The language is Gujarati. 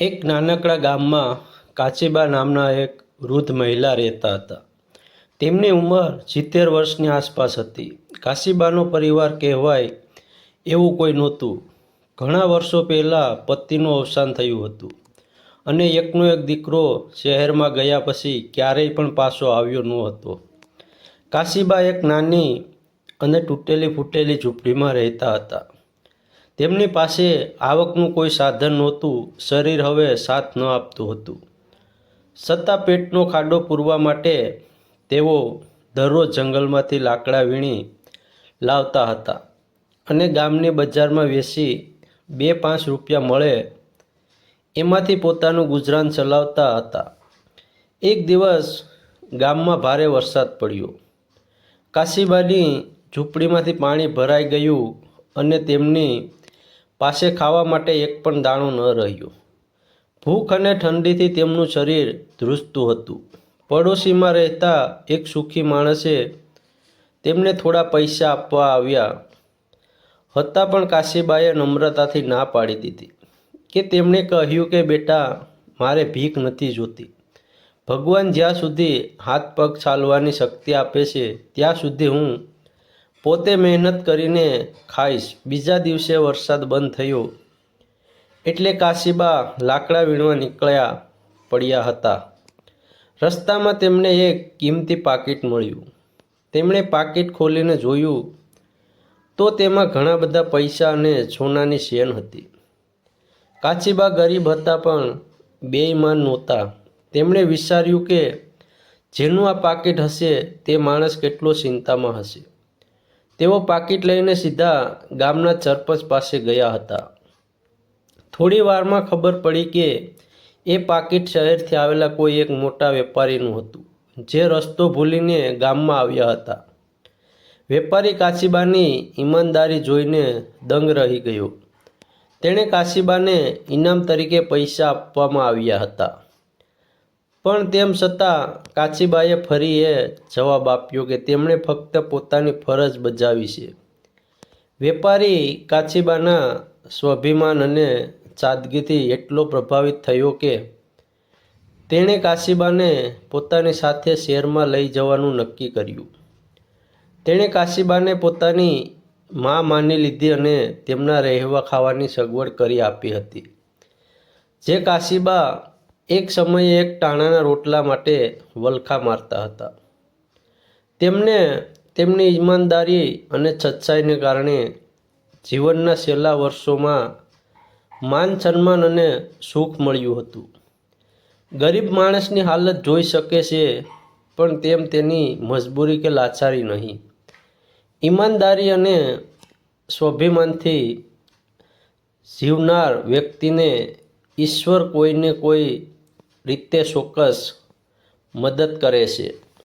એક નાનકડા ગામમાં કાચીબા નામના એક વૃદ્ધ મહિલા રહેતા હતા. તેમની ઉંમર સિત્તેર વર્ષની આસપાસ હતી. કાશીબાનો પરિવાર કહેવાય એવું કોઈ નહોતું. ઘણા વર્ષો પહેલાં પતિનું અવસાન થયું હતું અને એકનો એક દીકરો શહેરમાં ગયા પછી ક્યારેય પણ પાછો આવ્યો ન હતો. કાશીબા એક નાની અને તૂટેલી ફૂટેલી ઝૂંપડીમાં રહેતા હતા. તેમની પાસે આવકનું કોઈ સાધન નહોતું, શરીર હવે સાથ ન આપતું હતું. છતાં પેટનો ખાડો પૂરવા માટે તેઓ દરરોજ જંગલમાંથી લાકડા વીણી લાવતા હતા અને ગામની બજારમાં વેચી બે પાંચ રૂપિયા મળે એમાંથી પોતાનું ગુજરાન ચલાવતા હતા. એક દિવસ ગામમાં ભારે વરસાદ પડ્યો. કાશીબાની ઝૂંપડીમાંથી પાણી ભરાઈ ગયું અને તેમની પાસે ખાવા માટે એક પણ દાણો ન રહ્યો. ભૂખ અને ઠંડીથી તેમનું શરીર ધ્રુજતું હતું. પડોશીમાં રહેતા એક સુખી માણસે તેમને થોડા પૈસા આપવા આવ્યા હતા પણ કાશીબાએ નમ્રતાથી ના પાડી દીધી કે તેમણે કહ્યું કે, બેટા, મારે ભીખ નથી જોતી. ભગવાન જ્યાં સુધી હાથ પગ ચાલવાની શક્તિ આપે છે, ત્યાં સુધી હું પોતે મહેનત કરીને ખાઈશ. બીજા દિવસે વરસાદ બંધ થયો. એટલે કાશીબા લાકડા વીણવા નીકળ્યા પડ્યા હતા. રસ્તામાં તેમને એક કિંમતી પાકીટ મળ્યું. તેમણે પાકીટ ખોલીને જોયું તો તેમાં ઘણા બધા પૈસા અને સોનાની શેન હતી. કાચીબા ગરીબ હતા પણ બેઈમાન નહોતા. તેમણે વિચાર્યું કે જેનું આ પાકીટ હશે તે માણસ કેટલો ચિંતામાં હશે. તેઓ પાકીટ લઈને સીધા ગામના સરપંચ પાસે ગયા હતા. થોડી વારમાં ખબર પડી કે એ પાકીટ શહેરથી આવેલા કોઈ એક મોટા વેપારીનું હતું, જે રસ્તો ભૂલીને ગામમાં આવ્યા હતા. વેપારી કાશીબાની ઈમાનદારી જોઈને દંગ રહી ગયો. તેણે કાશીબાને ઇનામ તરીકે પૈસા આપવામાં આવ્યા હતા. પણ તેમ છતાં કાચીબાએ ફરી એ જવાબ આપ્યો કે તેમણે ફક્ત પોતાની ફરજ બજાવી છે. વેપારી કાચીબાના સ્વાભિમાન અને સાદગીથી એટલો પ્રભાવિત થયો કે તેણે કાશીબાને પોતાની સાથે શહેરમાં લઈ જવાનું નક્કી કર્યું. તેણે કાશીબાને પોતાની મા માની લીધી અને તેમના રહેવા ખાવાની સગવડ કરી આપી હતી. જે કાશીબા એક સમયે એક ટાણાના રોટલા માટે વલખા મારતા હતા. તેમને તેમની ઈમાનદારી અને સચ્ચાઈને કારણે જીવનના છેલ્લા વર્ષોમાં માન સન્માન અને સુખ મળ્યું હતું. ગરીબ માણસની હાલત જોઈ શકે છે, પણ તેમ તેની મજબૂરી કે લાચારી નહીં. ઈમાનદારી અને સ્વાભિમાનથી જીવનાર વ્યક્તિને ઈશ્વર કોઈને કોઈ રીતે ચોક્કસ મદદ કરે છે.